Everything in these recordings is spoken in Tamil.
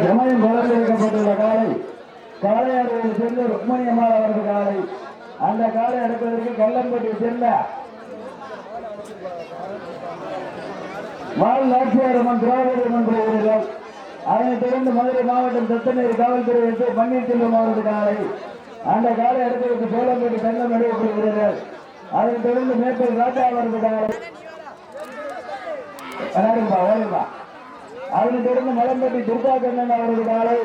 சமயம் வளர்ந்திருக்கப்பட்டுள்ள காலை காளையாடுகளை சேர்ந்த ருக்மணி அம்மாள் அவரது காலை அந்த காலை எடுப்பதற்கு கல்லம்பட்டியை சேர்ந்த வாழ் நாச்சியாரம்மன் திராவிட மன்ற வீரர்கள் அதனைத் தொடர்ந்து மதுரை மாவட்டம் தத்தநீர் காவல்துறை எஸ் பன்னீர்செல்வம் அவரது காலை அந்த காலை எடுப்பதற்கு சோழம்பேட்டை தங்கம் நடுவக்கூடிய வீரர்கள் அதனைத் தொடர்ந்து மேற்பல் ராஜா அவரது காலை விளையாடுங்கப்பா ஓடுங்கப்பா அதனைத் தொடர்ந்து மலம்பட்டி துர்கா கண்ணன் அவரது காலை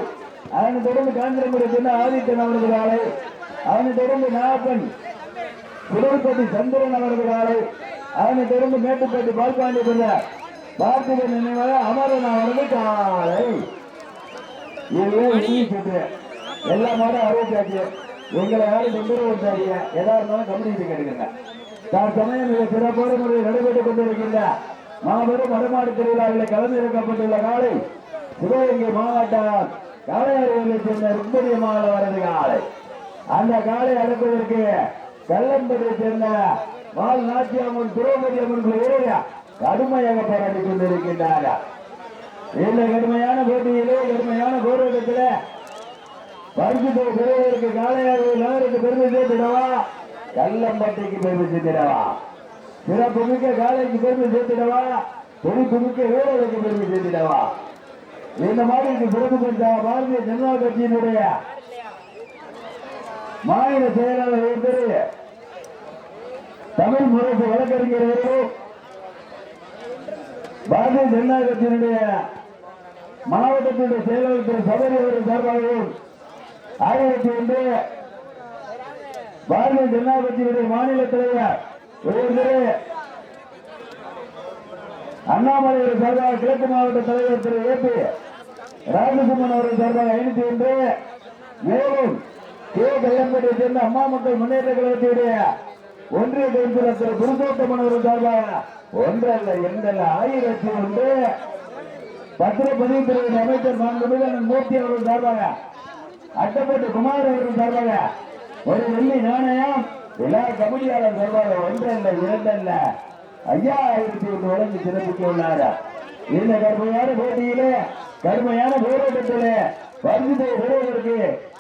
அதனைத் தொடர்ந்து காஞ்சிரமுடி சின்ன ஆதித்தன் அவரது காலை அதனைத் தொடர்ந்து நாகப்பன் புதல்பட்டி சந்திரன் அவரது காலை அதனைத் தொடர்ந்து மேட்டுப்பட்டி பால்பாண்டி பிள்ளை பார்த்திபன் நினைவாக அமரன் அவரது காலை. எல்லா மாடும் அறிவிச்சாச்சு எங்களை யாரும் தொந்தரவு செய்ய எதா இருந்தாலும் கம்பெனி கேட்டுக்கங்க. தற்சமயம் மிக சிறப்பான முறையில் நடைபெற்றுக் கொண்டிருக்கின்ற மாபெரும் வடமாடு திருவிழாவில் கலந்து எடுக்கப்பட்டுள்ள காலை சிவகங்கை மாவட்டம் காளையாறுகளை சேர்ந்த ருக்மணி மாவட்ட காலை. அந்த காலை அடக்குவதற்கு கல்லம்பதியை சேர்ந்த வால் நாச்சியம்மன் திரௌபதி அம்மன் ஏரியா கடுமையாக போராடி கொண்டிருக்கின்றார்கள் இந்த கடுமையான போட்டியிலே கடுமையான போராட்டத்திலே பரிசுத்தை பெறுவதற்கு காளையாறு நகருக்கு பெருமை சேர்த்திடவா? கல்லம்பட்டிக்கு பெருமை சேர்த்திடவா? சிறப்பு மிக்க காளைக்கு பெருமை சேர்த்திடவா? துடிப்பு மிக்க வீரருக்கு பெருமை சேர்த்திடவா? இந்த மாதிரி சிறப்பு பெற்ற பாரதிய ஜனதா கட்சியினுடைய மாநில செயலாளர் ஒருத்தர் தமிழ் முரசு வழக்கறிஞர் அவர்கள் பாரதிய ஜனதா கட்சியினுடைய மாவட்டத்தினுடைய செயலாளர் திரு சபரி அவர்கள் சார்பாகவும் ஆயிரத்தி ஒன்று பாரதிய ஜனதா கட்சியினுடைய மாநில தலைவர் ஒருவர். அண்ணாமலை சார்பாக கிழக்கு மாவட்ட தலைவர் திரு ஏ பி ராமசுமன் அவர்கள் சார்பாக ஐநூத்தி ஒன்று. மேலும் கே கல்லம்பேட்டை சேர்ந்த அம்மா மக்கள் முன்னேற்ற கழகத்தினுடைய ஒன்றிய கவுன்சிலர் திரு புருஷோத்தமன் அவர்கள் சார்பாக ஒன்றல்ல இரண்டல்ல ஆயிரத்தி ஒன்று. பத்திரப்பதிவுத்துறை அமைச்சர் மாண்புமிகு மூர்த்தி அவர்கள் சார்பாக அட்டப்பட்டு குமார் அவர்கள் சார்பாக ஒரு வெள்ளி நாணயம் எல்லா கமிட்டியாளர் சார்பாக ஒன்றல்ல இரண்டல்ல ஐயாயிரத்தி ஒன்று வழங்கி சிறப்பிக்க உள்ளாரா? இந்த கடுமையான போட்டியிலே கடுமையான போராட்டத்திலே பரிசுத்தை பெறுவதற்கு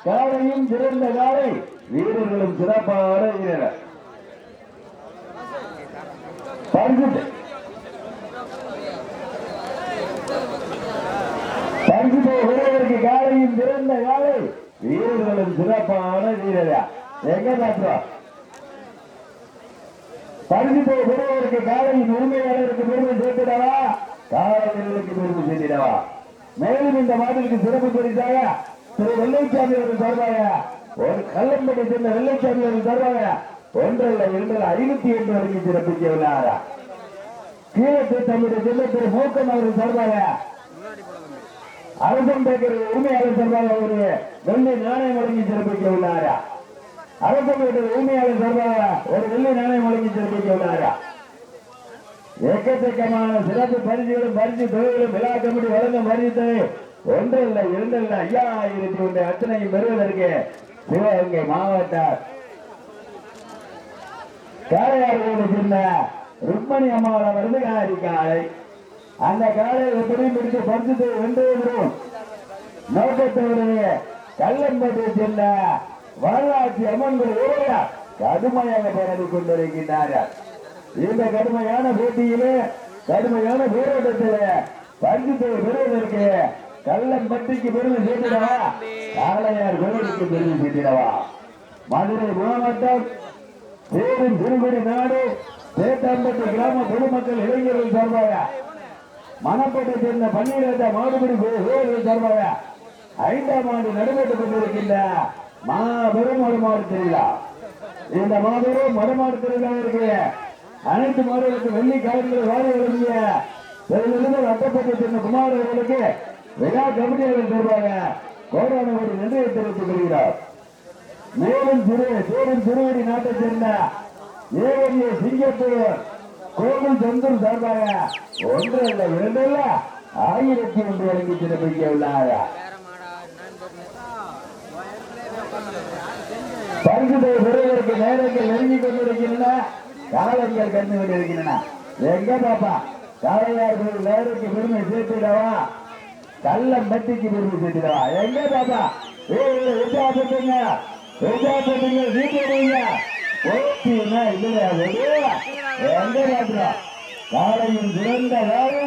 காலையும் சிறந்த காலை வீரர்களும் சிறப்பான வீரர் பரிசுத்தை பரிசுத்தை காலையும் சிறந்த காலை வீரர்களும் சிறப்பான வீரரா. எங்க பாக்குறோம் போய் பெறுவதற்கு காலையின் உரிமையாளருக்கு பெருமை சேர்த்திடவா? காலைகளுக்கு பெருமை சேர்த்திடவா? மேலும் இந்த மாதிரிக்கு சிறப்பு பரிசாக திரு வெள்ளைச்சாமி அவர்கள் சார்பாக ஒரு கல்லம்பட்டை சேர்ந்த வெள்ளைச்சாமி அவர்கள் சார்பாக ஒன்றல்ல இரண்டல்ல ஐநூத்தி எட்டு வரைக்கும் சிறப்பிக்க உள்ளாரா கீழத்து தம்முடைய செல்ல திரு மூக்கன் அவர்கள் சார்பாக அரசன் பேக்கர் உரிமையாளர் சார்பாக ஒரு வெள்ளி நாணயம் வழங்கி சிறப்பிக்க உள்ளாரா அரசன் பேக்கர் உரிமையாளர் சார்பாக ஒரு வெள்ளி நாணயம் வழங்கி சிறப்பிக்க எக்கச்சக்கமான சிறப்பு பரிசுகளும் பரிசு தொகைகளும் விழா கமிட்டி வழங்கும் பரிசு ஒன்றல்ல இரண்டல்ல ஐயாயிரத்தி ஒன்று அத்தனையும் பெறுவதற்கு சிவகங்கை மாவட்ட காளையாரோடு சேர்ந்த ருக்மணி அம்மாவோட விருதுகாரி காலை. அந்த காலை எப்படி முடித்து பரிசு வென்று வரும் நோக்கத்தோடைய கல்லம்பட்டியை சேர்ந்த வரலாற்று அம்மன்கள் ஊரையா கடுமையாக போராடி கொண்டிருக்கின்றார்கள் இந்த கடுமையான போட்டியிலே கடுமையான போராட்டத்திலே பரிசுத்தை பெறுவதற்கு கல்லம்பட்டிக்கு பெருமை சேர்த்திடவா? காளையார் கோவிலுக்கு பெருமை சேர்த்திடவா? மதுரை மாவட்டம் சேரும் திருங்குடி நாடு சேத்தாம்பட்டி கிராம பொதுமக்கள் இளைஞர்கள் சார்பாக மணப்பட்டை சேர்ந்த பன்னீரத்த மாடுபிடி கோவில் சார்பாக ஐந்தாம் ஆண்டு நடைபெற்றுக் கொண்டிருக்கின்ற மாபெரும் மறுமாறு திருவிழா இந்த மாபெரும் மறுமாடு திருவிழாவிற்கு அனைத்து மாணவர்களுக்கு வெள்ளி காலங்களில் வாழ வழங்கிய பெருமிதம் அட்டப்பட்டை சேர்ந்த குமார் அவர்களுக்கு விழா கமிட்டியாளர் தருவாங்க கோடான ஒரு நன்றியை தெரிவித்துக் கொள்கிறார். மேலும் சிறு சேரும் திருவடி நாட்டைச் சேர்ந்த ஏவரிய சிங்கப்பூர் கோவில் சொந்தம் சார்பாக ஒன்று அல்ல இரண்டு அல்ல ஆயிரத்தி ஒன்று வழங்கி சிறப்பிக்க உள்ளாயா பரிசுத்தை பெறுவதற்கு நேரங்கள் நெருங்கி கொண்டிருக்கின்றன. காலங்கள் கண்டு கொண்டிருக்கின்றன. எங்க பாப்பா? காளையார்கள் நேருக்கு பெருமை சேர்த்திடவா? கள்ள மெட்டிக்கு பெருமை சேர்த்திடவா? எங்க பாப்பா? ஏய் உற்சாகப்படுங்க வீட்டுங்க ஓட்டினா இல்லையா? எங்க பாத்துடா காலையும் சிறந்த வேலை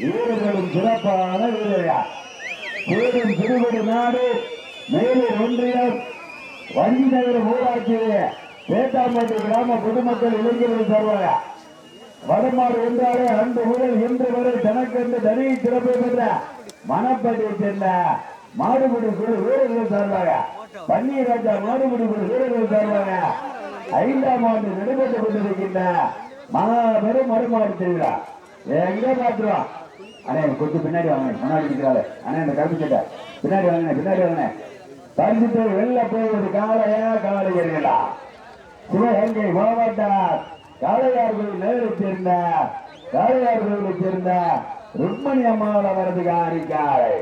வீரர்களும் சிறப்பான வீரர்களா. சேரும் திருவடி நாடு மேலும் ஒன்றியம். வஞ்சி நகரம் ஊராட்சி பேட்டாம்பட்டி கிராம பொதுமக்கள் இளைஞர்கள் தருவாங்க வடமாறு என்றாலே அன்று முதல் இன்று வரை தனக்கென்று தனியை சிறப்பு பெற்ற மணப்பட்டியை சேர்ந்த மாடுபிடி குழு வீரர்கள் சார்பாக பன்னீர் ராஜா மாடுபிடி குழு வீரர்கள் சார்பாக ஐந்தாம் ஆண்டு நடைபெற்றுக் கொண்டிருக்கின்ற மாபெரும் மறுமாறு திருவிழா. எங்க பாத்துருவான் அண்ணே கொஞ்சம் பின்னாடி வாங்க முன்னாடி நிற்கிறாள் அண்ணே இந்த கருப்பு சட்டை. பின்னாடி வாங்கினேன் பின்னாடி வாங்கினேன் தஞ்சிட்டு வெளில போவது காளையா காளையர்களா சிவகங்கை மாவட்டம் காளையார்கோவில் நேரைச் சேர்ந்த காளையார்கோவிலை சேர்ந்த ருக்மணி அம்மாவில் அவரது காரி காளை.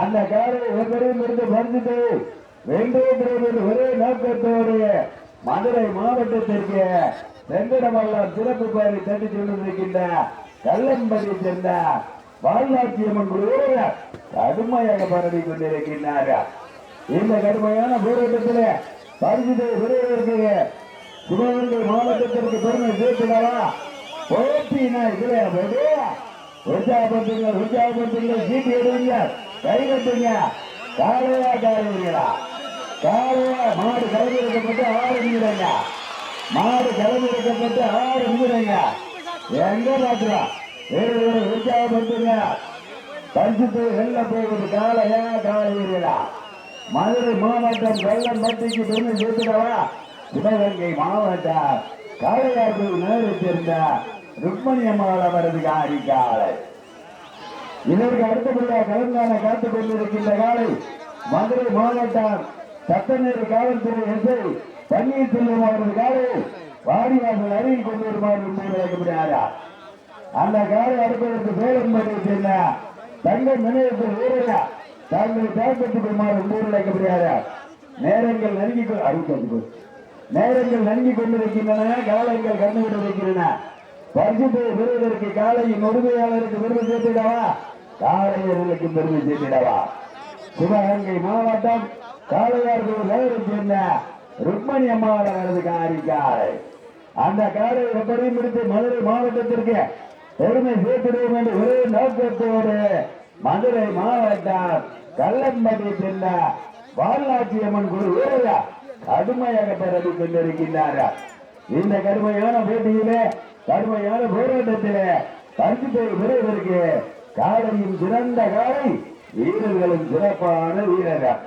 அந்த காலை ஒவ்வொருவரும் இருந்து பறிச்சுட்டு வென்றோடு ஒரே நோக்கத்தோடு மதுரை மாவட்டத்திற்கு வெங்கடமல்லம் சிறப்பு பெயரை தட்டி கொண்டிருக்கின்ற கல்லம்பதியை சேர்ந்த வாழ்நாட்சியம்மன் குழுவினர் கடுமையாக பரவி கொண்டிருக்கின்றார்கள். இந்த கடுமையான போராட்டத்தில் பரிசுத்தை விரைவிற்கு சிவகங்கை மாவட்டத்திற்கு பெருமை சேர்த்துடவா? போட்டினா இதுல உற்சாகப்படுத்துங்க உற்சாகப்படுத்துங்க சீட்டு எடுவீங்க கை கட்டுங்க. காலையா காலையா காலையா மாடு கலந்து இருக்கப்பட்டு ஆறு நிமிடங்க மாடு கலந்து இருக்கப்பட்டு ஆறு நிமிடங்க எங்க பாத்துறா வேறு வேறு உற்சாகப்படுத்துங்க. பரிசுத்தை வெல்ல போவது காலையா காலையா மதுரை மாவட்டம் வெள்ளம் பட்டிக்கு பெருமை சேர்த்துடவா? சிவகங்கை மாவட்டம். காளையார்கள் நேரு சேர்ந்த ருக்மணி அம்மாள் அவரது காரிக்காலை இதற்கு அடுத்தபடியாக கலந்தான காத்துக் கொண்டிருக்கின்ற காலை மதுரை மாவட்டம் சட்டநேரு காவல்துறை எஸ்ஐ பன்னீர்செல்வம் அவரது காலை வாடிவாசல் அருகில் கொண்டு வருமாறு முன்பு வைக்கப்படுகிறாரா? அந்த காலை அடுப்பதற்கு சேலம்பட்டியை சேர்ந்த தங்க நினைவுக்கு ஊரையா தாங்களை தேவைப்பட்டுக் கொள்ளுமாறு முன்பு வைக்கப்படுகிறாரா நேரங்கள் நெருங்கி அறிவிக்கிறது நேரங்கள் நெருங்கி கொண்டிருக்கின்றன காலங்கள் கண்டுவிட்டு கொண்டிருக்கின்றன. பரிசுத்தை பெறுவதற்கு காலையின் உரிமையாளருக்கு பெருமை சேர்த்திடவா? காலையர்களுக்கு பெருமை சேர்த்திடவா? சிவகங்கை மாவட்டம் காளையார்கள் நகரைச் சேர்ந்த ருக்மணி அம்மாள் அவரது காரி காலை. அந்த காலை எப்படியும் எடுத்து மதுரை மாவட்டத்திற்கு பெருமை சேர்த்திடுவோம் என்று ஒரே நோக்கத்தோடு மதுரை மாவட்டம் கல்லம்பதி சென்ற வாரணாசி அம்மன் குரு வீரரா கடுமையாக பரவி கொண்டிருக்கின்றார்கள் இந்த கடுமையான போட்டியிலே கடுமையான போராட்டத்திலே தஞ்சு போய் விரைவிற்கு காலையும் சிறந்த காலை வீரர்களும் சிறப்பான வீரர்கள்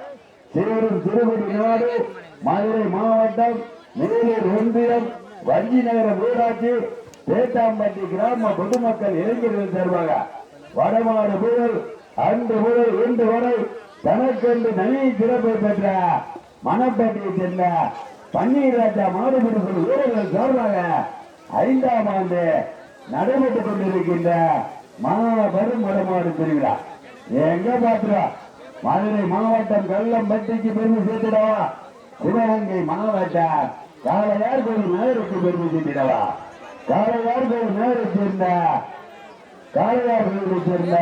சேரும் திருவடி நாடு மதுரை மாவட்டம் மேலூர் ஒன்றியம் வஞ்சி நகர ஊராட்சி பேட்டாம்பட்டி கிராம பொதுமக்கள் இளைஞர்கள் தருவாங்க வடமாறு முதல் அன்று முதல் இன்று வரை தனக்கென்று தனி சிறப்பு பெற்ற மணப்பட்டியை சென்ற பன்னீர் ராஜா மாடுபிடிப்பு வீரர்கள் சார்பாக ஐந்தாம் ஆண்டு நடைபெற்றுக் கொண்டிருக்கின்ற மாபெரும் வடமாறு திருவிழா எங்க பாத்துறா மதுரை மாவட்டம் கள்ளம்பட்டிக்கு பெருமை சேர்த்திடவா? சிவகங்கை மாவட்டம் காளையார் கோவில் நேருக்கு பெருமை சேர்த்திடவா? காளையார் கோவில் நகரை சேர்ந்த காளையார் கோயிலை சேர்ந்த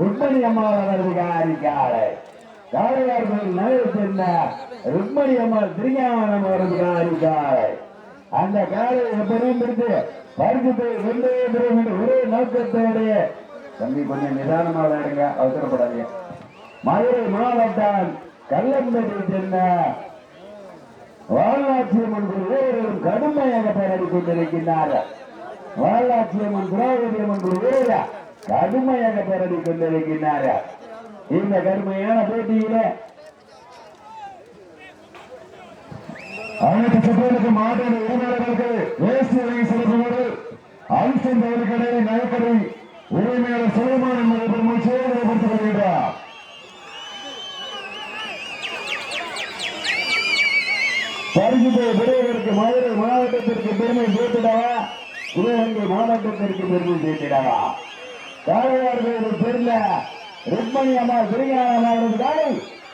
ருக்மணி அம்மாள் அவரது காரி காலை காளையார் கோயில் நகரை சேர்ந்த ருக்மணி அம்மாள் திருஞானம் அவரது காரி அந்த காலை எப்படியும் பிடித்து பரிசுத்தை கொண்டு பெறும் என்ற ஒரே நோக்கத்தோடு தம்பி கொஞ்சம் நிதானமாக விளையாடுங்க அவசரப்படாதீங்க மதுரை மாவட்டம் கல்லம்பட்டியை சேர்ந்த வாரணாசியம்மன் குரு வீரர்களும் கடுமையாக போராடி கொண்டிருக்கின்றார்கள் வாரணாசியம்மன் திராவிடி அம்மன் வீரர் கடுமையாக போராடி கொண்டிருக்கின்றார்கள் இந்த கடுமையான போட்டியில அனைத்து சுற்றுகளுக்கு மாநில உரிமையாளர்களுக்கு தேசிய வகை சிறப்பு அம்சம் கடை நகைக்கடை உரிமையாளர் சுலைமான் என்பதை பெருமை சேதப்படுத்திக் கொள்கிறார் பரிசுத்தை பெறுவதற்கு மதுரை மாவட்டத்திற்கு பெருமை சேர்த்திடவா? சிவகங்கை மாவட்டத்திற்கு பெருமை சேர்த்திடவா காளையார்கள் பெருந்த ருக்மணி அம்மா திருஞானம்மா காலை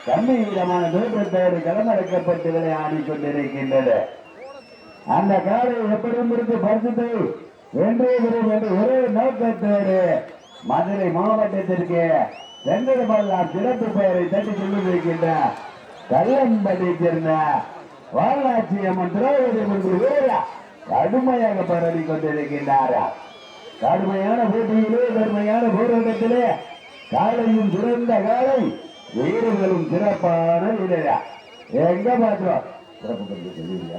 கம்பீரமான தோற்றத்தோடு களமிறக்கப்பட்டு விளையாடி கொண்டிருக்கின்றது. அந்த காலை எப்படியும் இருந்து பரிசுத்தை வென்றே வரும் என்ற ஒரே நோக்கத்தோடு மதுரை மாவட்டத்திற்கு வெங்கடமல்லார் சிறப்பு பெயரை தட்டி சொல்லியிருக்கின்ற வைக்கின்ற கல்லம்படி சேர்ந்த வாரணாசி அம்மன் திரௌபதி முன்பு வீரா கடுமையாக பரவி கொண்டிருக்கின்றாரா? கடுமையான போட்டியிலே கடுமையான போராட்டத்திலே காலையும் சிறந்த காலை வீரர்களும் சிறப்பான வீரரா. எங்க பாக்குறோம் சிறப்பு கொஞ்சம் சொல்லுவீங்க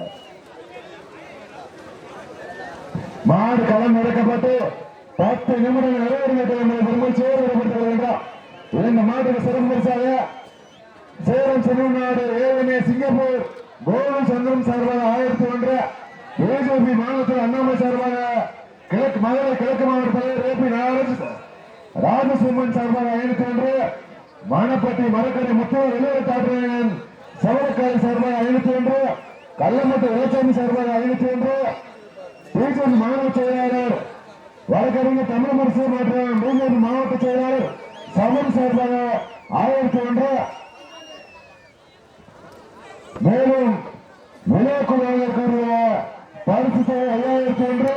மாடு களம் இறக்கப்பட்டு பத்து நிமிடங்கள் நிறைவேறிய பெருமை சேர் விடப்பட்டு இந்த மாட்டுக்கு சிறப்பு பரிசாக. சேலம் செல்வநாடு ஏவனே சிங்கப்பூர் கோவன் சந்திரம் சார்பாக ஆயிரத்தி ஒன்று. பிஜேபி மாநிலத்தில் அண்ணாமலை சார்பாக கிழக்கு மதுரை கிழக்கு மாவட்ட ஏபி நாகராஜ் ராஜசிம்மன் சார்பாக ஐநூத்தி ஒன்று மானப்பட்டி மரக்கரை முத்து இளையத்தாற்றியன் சவரக்காரி சார்பாக ஐநூத்தி ஒன்று கள்ளமட்டு இளச்சாமி சார்பாக ஐநூத்தி ஒன்று பிஜேபி மாநில செயலாளர் வழக்கறிஞர் தமிழரசு மற்றும் பிஜேபி மாவட்ட செயலாளர் சமன் சார்பாக ஆயிரத்தி ஒன்று மேலும் விளையாட்டுடைய பரிசு தொகை ஐயாயிரத்தி ஒன்று.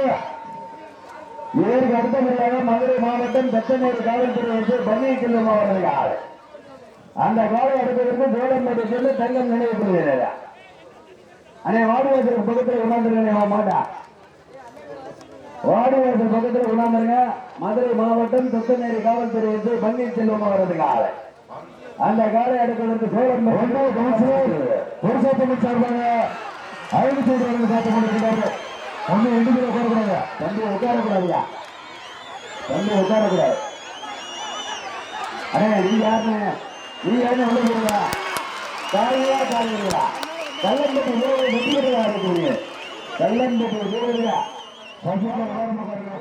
இதற்கு அடுத்தபடியாக மதுரை மாவட்டம் பெத்தனூர் காவல்துறை வந்து பன்னீர் செல்வம் அவர்கள். அந்த காலை அடுத்ததற்கு கோடம்பேட்டை சென்று தங்கம் நினைவுபடுகிறது அண்ணே வாடிவாசல் பக்கத்தில் உணர்ந்துருங்க மாட்டா. வாடிவாசல் பக்கத்தில் உணர்ந்துருங்க. மதுரை மாவட்டம் தொத்தநேரி காவல்துறை வந்து பன்னீர் செல்வம் அவர்கள். ஆள் அந்த காலை அடுத்ததற்கு புருஷோத்தமன் சார்பாக ஐநூத்தி ஒன்று வழங்க காத்துக் கொண்டிருக்கிறார்கள் ஒன்று இண்டிவிஜுவல் உட்காரக்கூடாது? தம்பி உட்காரக்கூடாதுயா தம்பி உட்காரக்கூடாது. அடே நீ யாருன்னு நீ யாருன்னு உள்ள போடுவா காலையா காலையா கல்லம்பட்டி வீரர்கள் வெற்றி பெறதா இருக்கிறீங்க கல்லம்பட்டி வீரர்களா சஞ்சீவன் உட்காருங்க.